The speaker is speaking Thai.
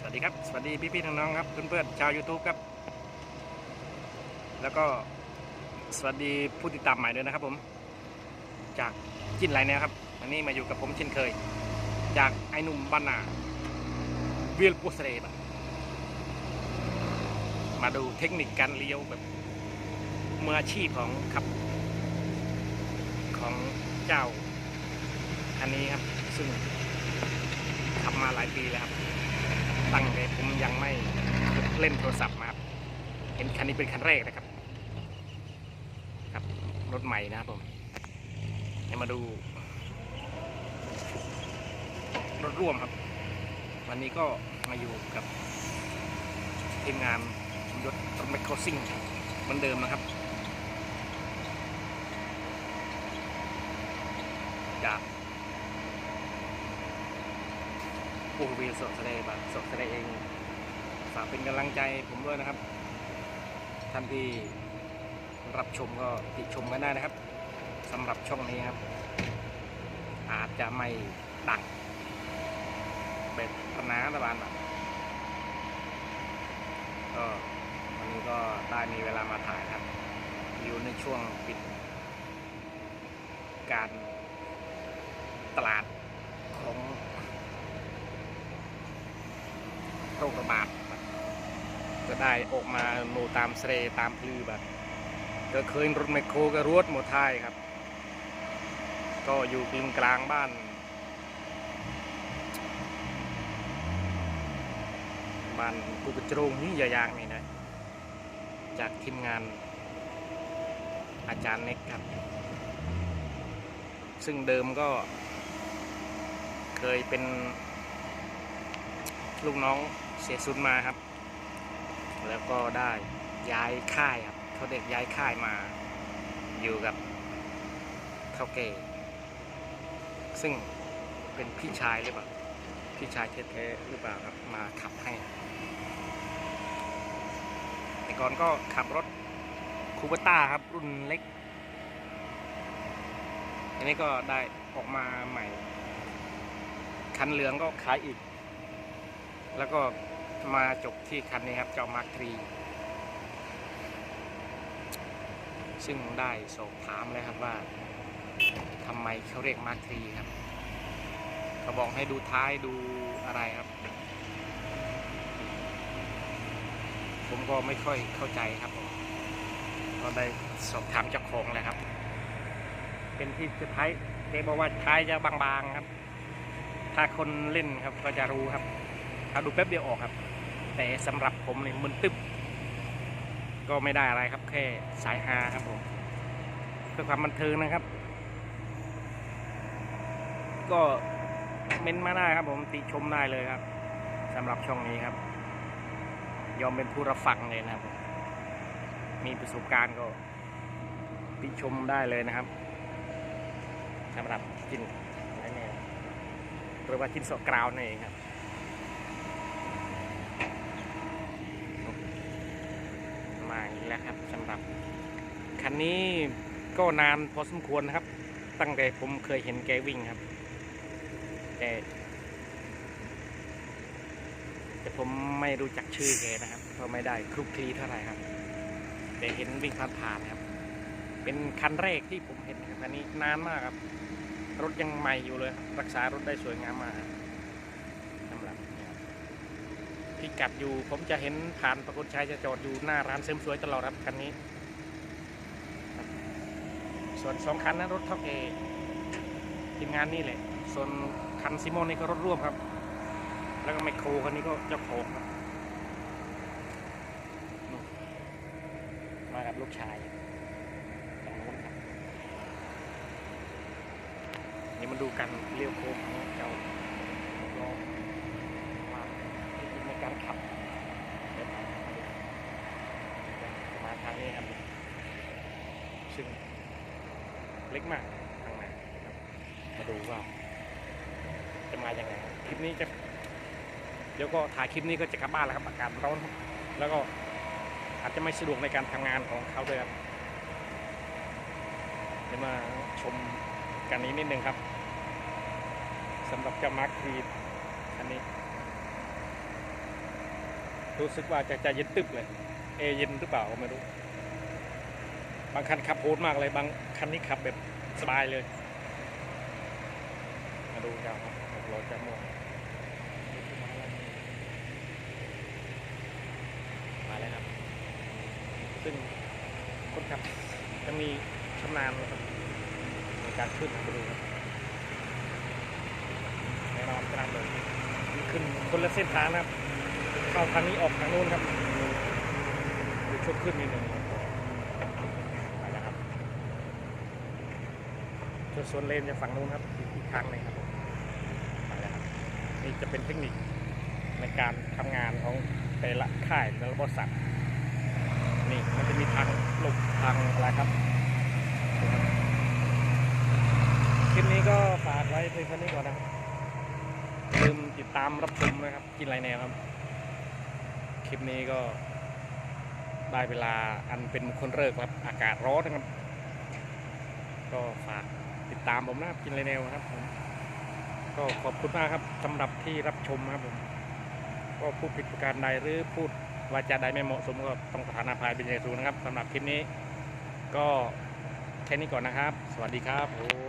สวัสดีครับ สวัสดีพี่ๆน้องๆครับเพื่อนๆชาว YouTube ครับ แล้วก็สวัสดีผู้ติดตามใหม่ด้วยนะครับผม จากจินไรแนวครับวันนี้มาอยู่กับผมเช่นเคย จากไอ้หนุ่มบ้านนาเวียลปูสเรบะมาดูเทคนิคการเลี้ยวแบบมืออาชีพของขับ ของเจ้าคันนี้ครับ ซึ่งขับมาหลายปีแล้วครับ ตั้งแต่ผมยังไม่เล่นโทรศัพท์มาเห็นคันนี้เป็นคันแรกนะครับ ครับรถใหม่นะครับผมเดี๋ยวมาดู รถร่วมครับ วันนี้ก็มาอยู่กับทีมงานยศรถแมคโครซิ่งเหมือนเดิมนะครับจาก ผู้วีสดแสดงแบบสดแสดงเองฝากเป็นกำลังใจผมด้วยนะครับ ท่านที่รับชมก็ติชมกันได้นะครับสำหรับช่องนี้ครับ อาจจะไม่ดังแบบพนาตะบานแบบก็วันนี้ก็ได้มีเวลามาถ่ายครับ อยู่ในช่วงปิดการตลาดของ โรคระบาดก็ได้ออกมาโนตามเสเรตามพลือแบบก็เคยรถไมโครก็รวดหมดท้ายครับ ก็อยู่กึ่งกลางบ้านบ้านกูกระโจรงนี่ยายางนี่นะจากทีมงานอาจารย์เน็กครับ ซึ่งเดิมก็เคยเป็นลูกน้อง เสียสุดมาครับ แล้วก็ได้ย้ายค่ายครับเขาเด็กย้ายค่ายมาอยู่กับเท่าเกซึ่งเป็นพี่ชายหรือเปล่า พี่ชายแท้ๆหรือเปล่าครับมาขับให้ แต่ก่อนก็ขับรถคูเปต้าครับ รุ่นเล็ก อันนี้ก็ได้ออกมาใหม่ คันเหลืองก็ขายอีก แล้วก็มาจบที่คันนี้ครับเจ้ามาร์คทรีซึ่งได้สอบถามเลยครับว่าทำไมเขาเรียกมาร์คทรีครับเขาบอกให้ดูท้ายดูอะไรครับ ผมก็ไม่ค่อยเข้าใจครับผมก็ได้สอบถามเจ้าของเลยครับ เป็นที่สุดท้ายเดบอกว่าท้ายจะบางๆครับ ถ้าคนเล่นครับก็จะรู้ครับ ถ้าดูแป๊บเดียวออกครับ แต่สำหรับผมเนี่ยมึนตึ๊บก็ไม่ได้อะไรครับ แค่สายฮาครับผมเพื่อความบันเทิงนะครับ ก็เม้นมาได้ครับผมติชมได้เลยครับสำหรับช่องนี้ครับ ยอมเป็นผู้รับฟังเลยนะครับ มีประสบการณ์ก็ติชมได้เลยนะครับสำหรับกินอะไรเนี่ยหรือว่ากินสกราวนี่นครับ มาอีกแล้วครับสำหรับคันนี้ก็นานพอสมควรนะครับ ตั้งแต่ผมเคยเห็นแกวิ่งครับ แต่แต่ผมไม่รู้จักชื่อแกนะครับเพราะไม่ได้คลุกคลีเท่าไหร่ครับ แต่เห็นวิ่งผ่านๆครับ เป็นคันแรกที่ผมเห็นครับคันนี้นานมากครับ รถยังใหม่อยู่เลย รักษารถได้สวยงามมากสำหรับเนี่ยครับ พิกัดอยู่ ผมจะเห็นผ่านประกฏชัยจะจอดอยู่หน้าร้านเสริมสวยตลอดครับคันนี้ ส่วนสองคันนั้นรถเท่าเกทีมงานนี่แหละ ส่วนคันซิโมนนี่ก็รถร่วมครับ แล้วก็ไมโครคันนี้ก็เจ้าของครับมากับลูกชายฝั่งโน้นครับนี่มาดูกันเลี้ยวโค้งเจ้าล้อมาเทคนิคใน การขับมาทางนี้ครับ ซึ่งเล็กมากทางไหนครับ มาดูว่า จะมาอย่างไงคลิปนี้จะเดี๋ยวก็ถ่ายคลิปนี้ก็จะกลับบ้านแล้วครับอากาศร้อนแล้วก็อาจจะไม่สะดวกในการทำงานของเขาด้วยครับเดี๋ยวมาชมกันนี้นิดนึงครับสำหรับเจ้ามาร์คครีดอันนี้ รู้สึกว่าจะจะเย็นตึบเลย เอเย็นหรือเปล่าก็ไม่รู้ บางคันขับโหดมากเลย บางคันนี้ขับแบบสบายเลย มาดูกันครับหกล้อจะม่วงมาแล้วครับ ซึ่งคนขับจะมีชำนาญนะครับในการขึ้นมาดูครับแน่นอนกระดานเลยขึ้นคนละเส้นทางนะครับ เข้าทางนี้ออกทางนู้นครับดูช่วงขึ้นนิดหนึ่งไปแล้วครับส่วนโซนเลนจะฝั่งนู้นครับอีกทางหนึงครับไปแล้วครับนี่จะเป็นเทคนิคในการทำงานของแต่ละค่ายแต่ละบริษัทนี่มันจะมีทางหลบทางอะไรครับคลิปนี้ก็ฝากไว้เพียงเท่านี้ก่อนนะครับลืมติดตามรับชมนะครับ กินไรแนวครับ คลิปนี้ก็ได้เวลาอันเป็นมงคลเลิกษ์ครับ อากาศร้อนนะครับ ก็ฝากติดตามผมนะครับกินไรแนวนะครับผมก็ขอบคุณมากครับสำหรับที่รับชมครับผม ก็พูดผิดประการใดหรือพูดวาจาใดไม่เหมาะสมก็ต้องประทานอภัยเป็นอย่างสูงนะครับสำหรับคลิปนี้ ก็แค่นี้ก่อนนะครับ สวัสดีครับผม